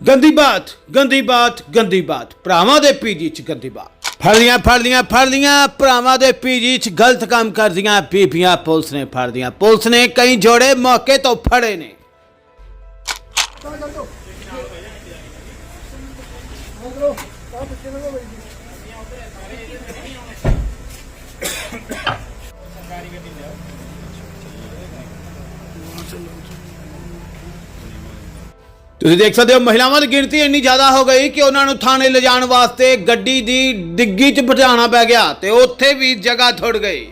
ਗੰਦੀ ਬਾਤ ਗੰਦੀ ਬਾਤ ਗੰਦੀ ਬਾਤ ਭਰਾਵਾਂ ਦੇ ਪੀਜੀ ਚ ਗੰਦੀ ਬਾਤ ਫੜਦੀਆਂ ਫੜਦੀਆਂ ਫੜਦੀਆਂ, ਭਰਾਵਾਂ ਦੇ ਪੀਜੀ ਚ ਗਲਤ ਕੰਮ ਕਰਦੀਆਂ। ਬੀਬੀਆਂ ਪੁਲਿਸ ਨੇ ਫੜਦੀਆਂ। ਪੁਲਿਸ ਨੇ ਕਈ ਜੋੜੇ ਮੌਕੇ ਤੋਂ ਫੜੇ ਨੇ। ਤੁਸੀਂ ਦੇਖ ਸਕਦੇ ਹੋ ਮਹਿਲਾਵਾਂ ਦੀ ਗਿਣਤੀ ਇੰਨੀ ਜ਼ਿਆਦਾ ਹੋ ਗਈ ਕਿ ਉਹਨਾਂ ਨੂੰ ਥਾਣੇ ਲਿਜਾਣ ਵਾਸਤੇ ਗੱਡੀ ਦੀ ਡਿੱਗੀ 'ਚ ਬਿਠਾਉਣਾ ਪੈ ਗਿਆ ਤੇ ਉੱਥੇ ਵੀ ਜਗ੍ਹਾ ਥੁੜ ਗਈ।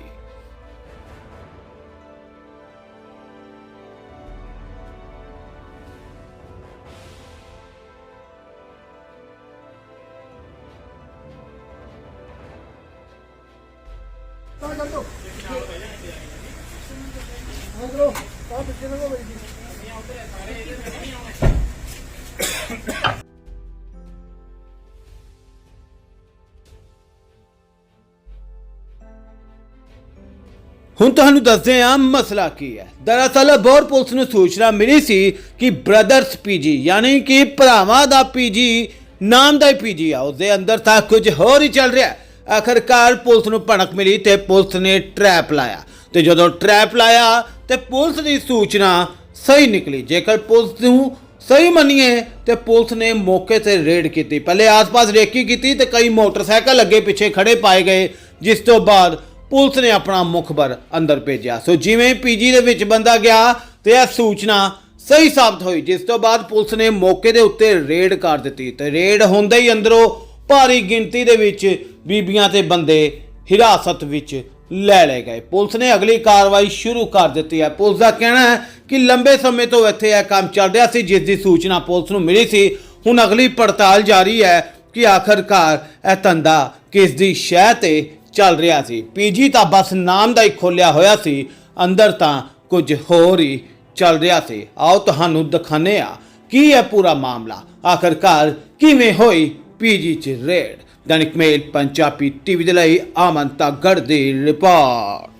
ਹੁਣ ਤੁਹਾਨੂੰ ਦੱਸਦੇ ਹਾਂ ਮਸਲਾ ਕੀ ਹੈ। ਦਰਅਸਲ ਬੋਰ ਪੁਲਿਸ ਨੂੰ ਸੂਚਨਾ ਮਿਲੀ ਸੀ ਕਿ ਬ੍ਰਦਰਸ ਪੀਜੀ, ਯਾਨੀ ਕਿ ਭਰਾਵਾਂ ਦਾ ਪੀਜੀ, ਨਾਮ ਦਾ ਹੀ ਪੀਜੀ ਆ। ਉਸਦੇ ਅੰਦਰ ਤਾਂ ਕੁਝ ਹੋਰ ਹੀ ਚੱਲ ਰਿਹਾ। ਹੈ। ਆਖਰਕਾਰ ਪੁਲਿਸ ਨੂੰ ਭਣਕ ਮਿਲੀ ਤੇ ਪੁਲਿਸ ਨੇ ਟਰੈਪ ਲਾਇਆ। ਤੇ ਜਦੋਂ ਟਰੈਪ ਲਾਇਆ, ਤੇ ਪੁਲਿਸ ਦੀ ਸੂਚਨਾ ਸਹੀ ਨਿਕਲੀ। ਜੇਕਰ ਪੁਲਿਸ ਨੂੰ ਸਹੀ ਮੰਨੀਏ, ਤੇ ਪੁਲਿਸ ਨੇ ਮੌਕੇ ਤੇ ਰੇਡ ਕੀਤੀ। ਪਹਿਲੇ ਆਸ-ਪਾਸ ਰੇਕੀ ਕੀਤੀ ਤੇ ਕਈ ਮੋਟਰਸਾਈਕਲ ਅੱਗੇ ਪਿੱਛੇ ਖੜੇ ਪਾਏ ਗਏ, ਜਿਸ ਤੋਂ ਬਾਅਦ ਪੁਲਿਸ ਨੇ ਆਪਣਾ ਮੁਖਬਰ ਅੰਦਰ ਭੇਜਿਆ। ਸੋ ਜਿਵੇਂ ਪੀਜੀ ਦੇ ਵਿੱਚ ਬੰਦਾ ਗਿਆ ਤੇ ਇਹ ਸੂਚਨਾ ਸਹੀ ਸਾਬਤ ਹੋਈ, ਜਿਸ ਤੋਂ ਬਾਅਦ ਪੁਲਿਸ ਨੇ ਮੌਕੇ ਦੇ ਉੱਤੇ ਰੇਡ ਕਰ ਦਿੱਤੀ ਤੇ ਰੇਡ ਹੁੰਦੇ ਹੀ ਅੰਦਰੋਂ ਭਾਰੀ ਗਿਣਤੀ ਦੇ ਵਿੱਚ ਬੀਬੀਆਂ ਤੇ ਬੰਦੇ ਹਿਰਾਸਤ ਵਿੱਚ ਲੈ ਲਏ ਗਏ। ਪੁਲਿਸ ਨੇ ਅਗਲੀ ਕਾਰਵਾਈ ਸ਼ੁਰੂ ਕਰ ਦਿੱਤੀ ਹੈ। ਪੁਲਿਸ ਦਾ ਕਹਿਣਾ ਹੈ ਕਿ ਲੰਬੇ ਸਮੇਂ ਤੋਂ ਇੱਥੇ ਇਹ ਕੰਮ ਚੱਲ ਰਿਹਾ ਸੀ, ਜਿਸ ਦੀ ਸੂਚਨਾ ਪੁਲਿਸ ਨੂੰ ਮਿਲੀ ਸੀ। ਹੁਣ ਅਗਲੀ ਪੜਤਾਲ ਜਾਰੀ ਹੈ ਕਿ ਆਖਰਕਾਰ ਇਹ ਧੰਦਾ ਕਿਸ ਦੀ ਸ਼ਹਿ ਤੇ ਚੱਲ ਰਿਹਾ ਸੀ। ਪੀਜੀ ਤਾਂ ਬਸ ਨਾਮ ਦਾ ਹੀ ਖੋਲਿਆ ਹੋਇਆ ਸੀ। ਅੰਦਰ ਤਾਂ ਕੁਝ ਹੋਰ ਹੀ ਚੱਲ ਰਿਹਾ ਸੀ। ਆਓ ਤੁਹਾਨੂੰ ਦਿਖਾਣੇ ਆ ਕੀ ਹੈ ਪੂਰਾ ਮਾਮਲਾ? ਆਖਰਕਾਰ ਕਿਵੇਂ ਹੋਈ ਪੀਜੀ ਚ raid? Dainik Mail, Punjabi TV ਦੇ ਲਈ ਆਮਨ ਤਾਗੜ ਦੀ ਰਿਪੋਰਟ।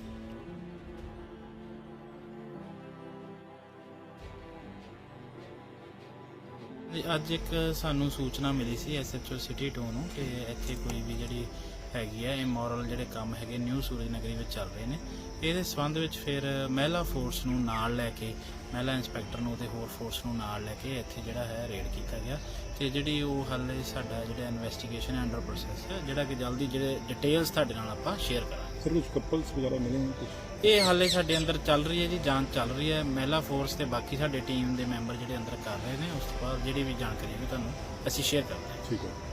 ਅੱਜ ਇੱਕ ਸਾਨੂੰ ਸੂਚਨਾ ਮਿਲੀ ਸੀ ਐਸਐਚਓ ਸਿਟੀ 2 ਨੂੰ ਕਿ ਇੱਥੇ ਕੋਈ ਵੀ ਜਿਹੜੀ ਹੈਗੀ ਹੈ ਇਮੋਰਲ ਜਿਹੜੇ ਕੰਮ ਹੈਗੇ ਨਿਊ ਸੂਰਜ ਨਗਰੀ ਵਿੱਚ ਚੱਲ ਰਹੇ ਨੇ। ਇਹਦੇ ਸੰਬੰਧ ਵਿੱਚ ਫਿਰ ਮਹਿਲਾ ਫੋਰਸ ਨੂੰ ਨਾਲ ਲੈ ਕੇ ਮਹਿਲਾ ਇੰਸਪੈਕਟਰ ਨੂੰ ਤੇ ਹੋਰ ਫੋਰਸ ਨੂੰ ਨਾਲ ਲੈ ਕੇ ਇੱਥੇ ਜਿਹੜਾ ਹੈ ਰੇਡ ਕੀਤਾ ਗਿਆ। ਤੇ ਜਿਹੜੀ ਉਹ ਹਾਲੇ ਸਾਡਾ ਜਿਹੜਾ ਇਨਵੈਸਟੀਗੇਸ਼ਨ ਹੈ ਅੰਡਰ ਪ੍ਰੋਸੈਸ ਹੈ ਜਿਹੜਾ ਕਿ ਜਲਦੀ ਜਿਹੜੇ ਡਿਟੇਲਸ ਤੁਹਾਡੇ ਨਾਲ ਆਪਾਂ ਸ਼ੇਅਰ ਕਰਾਂਗੇ। ਸਰ ਕੁਝ ਕਪਲਸ ਵਗੈਰਾ ਮਿਲੇ ਨੇ ਕੁਝ ਇਹ ਹਾਲੇ ਸਾਡੇ ਅੰਦਰ ਚੱਲ ਰਹੀ ਹੈ ਜੀ ਜਾਂਚ ਚੱਲ ਰਹੀ ਹੈ। ਮਹਿਲਾ ਫੋਰਸ ਤੇ ਬਾਕੀ ਸਾਡੇ ਟੀਮ ਦੇ ਮੈਂਬਰ ਜਿਹੜੇ ਅੰਦਰ ਕਰ ਰਹੇ ਨੇ ਉਸ ਤੋਂ ਬਾਅਦ ਜਿਹੜੀ ਵੀ ਜਾਣਕਾਰੀ ਹੈ ਤੁਹਾਨੂੰ ਅਸੀਂ ਸ਼ੇਅਰ ਕਰਦੇ ਹਾਂ ਠੀਕ ਹੈ।